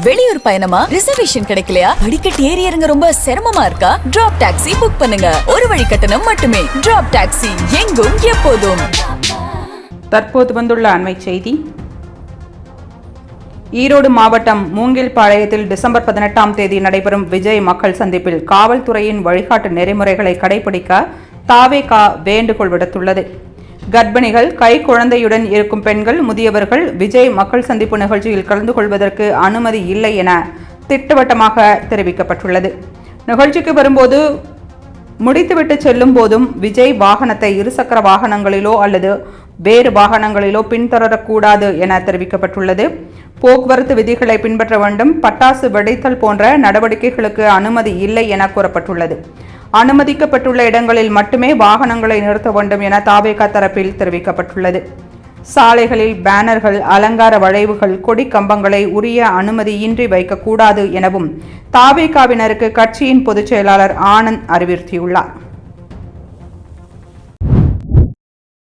வெளியூர் பயணமா? ரிசர்வேஷன் கிடைக்கலையா? படிக்கட் ஏறி இறங்க ரொம்ப சிரமமா இருக்கா? டிராப் டாக்ஸி புக் பண்ணுங்க. ஒரு வழி கட்டணம் மட்டுமே. டிராப் டாக்ஸி எங்கும் எப்போதும். தற்போது வந்துள்ள அண்மை செய்தி. ஈரோடு மாவட்டம் மூங்கில் பாளையத்தில் டிசம்பர் பதினெட்டாம் தேதி நடைபெறும் விஜய் மக்கள் சந்திப்பில் காவல்துறையின் வழிகாட்டு நெறிமுறைகளை கடைபிடிக்க தாவேகா வேண்டுகோள் விடுத்துள்ளது. கர்ப்பிணிகள் கை குழந்தையுடன் இருக்கும் பெண்கள் முதியவர்கள் விஜய் மக்கள் சந்திப்பு நிகழ்ச்சியில் கலந்து கொள்வதற்கு அனுமதி இல்லை என திட்டவட்டமாக தெரிவிக்கப்பட்டுள்ளது. நிகழ்ச்சிக்கு வரும்போது முடித்துவிட்டு செல்லும் போதும் விஜய் வாகனத்தை இருசக்கர வாகனங்களிலோ அல்லது வேறு வாகனங்களிலோ பின்தொடரக்கூடாது என தெரிவிக்கப்பட்டுள்ளது. போக்குவரத்து விதிகளை பின்பற்ற வேண்டும். பட்டாசு வெடித்தல் போன்ற நடவடிக்கைகளுக்கு அனுமதி இல்லை என கூறப்பட்டுள்ளது. அனுமதிக்கப்பட்டுள்ள இடங்களில் மட்டுமே வாகனங்களை நிறுத்த வேண்டும் என தாவேகா தரப்பில் தெரிவிக்கப்பட்டுள்ளது. சாலைகளில் பேனர்கள் அலங்கார வளைவுகள் கொடி கம்பங்களை உரிய அனுமதியின்றி வைக்கக்கூடாது எனவும் தாவேகாவினருக்கு கட்சியின் பொதுச் செயலாளர் ஆனந்த் அறிவுறுத்தியுள்ளார்.